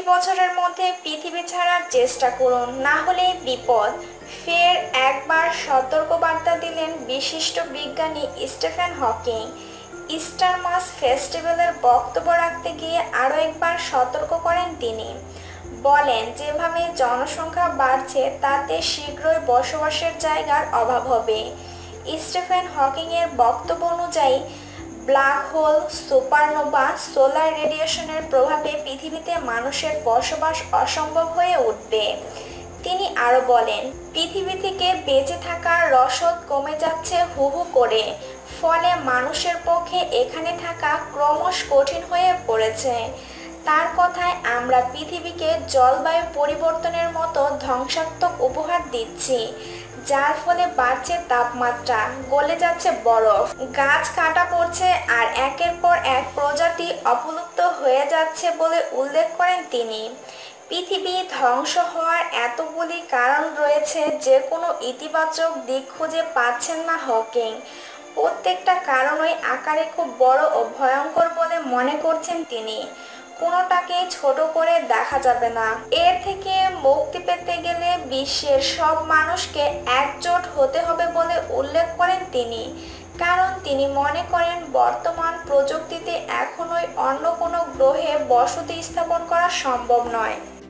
বছরের মধ্যে পৃথিবী ছাড়ার চেষ্টা করুন। না হলে বিপদ। ফের একবার সতর্কবার্তা দিলেন বিশিষ্ট বিজ্ঞানী স্টিফেন হকিং। ইস্টার মাস ফেস্টিভ্যালের বক্তব্য রাখতে গিয়ে আরও একবার সতর্ক করেন তিনি। বলেন, যেভাবে জনসংখ্যা বাড়ছে, তাতে শীঘ্রই বসবাসের জায়গার অভাব হবে। স্টিফেন হকিংয়ের বক্তব্য অনুযায়ী ব্ল্যাক হোল সুপারনোভা সোলার রেডিয়েশনের প্রভাবে পৃথিবীতে মানুষের বসবাস অসম্ভব হয়ে উঠবে। তিনি আরও বলেন, পৃথিবী থেকে বেঁচে থাকার রসদ কমে যাচ্ছে হু হু করে, ফলে মানুষের পক্ষে এখানে থাকা ক্রমশ কঠিন হয়ে পড়েছে। তার কথায়, আমরা পৃথিবীকে জলবায়ু পরিবর্তনের মতো ধ্বংসাত্মক উপহার দিচ্ছি। যার ফলে বাড়ছে তাপমাত্রা, গলে যাচ্ছে বরফ, গাছ কাটা পড়ছে আর একের পর এক প্রজাতি অপলুপ্ত হয়ে যাচ্ছে বলে উল্লেখ করেন তিনি। পৃথিবী ধ্বংস হওয়ার এতগুলি কারণ রয়েছে যে কোনো ইতিবাচক দিক খুঁজে পাচ্ছেন না হকিং। প্রত্যেকটা কারণই আকারে খুব বড় ও ভয়ঙ্কর বলে মনে করছেন তিনি। কোনোটাকেই ছোট করে দেখা যাবে না। এর থেকে মুক্তি পেতে গেলে বিশ্বের সব মানুষকে একজোট হতে হবে বলে উল্লেখ করেন তিনি। কারণ তিনি মনে করেন বর্তমান প্রযুক্তিতে এখনোই অন্য কোনো গ্রহে বসতি স্থাপন করা সম্ভব নয়।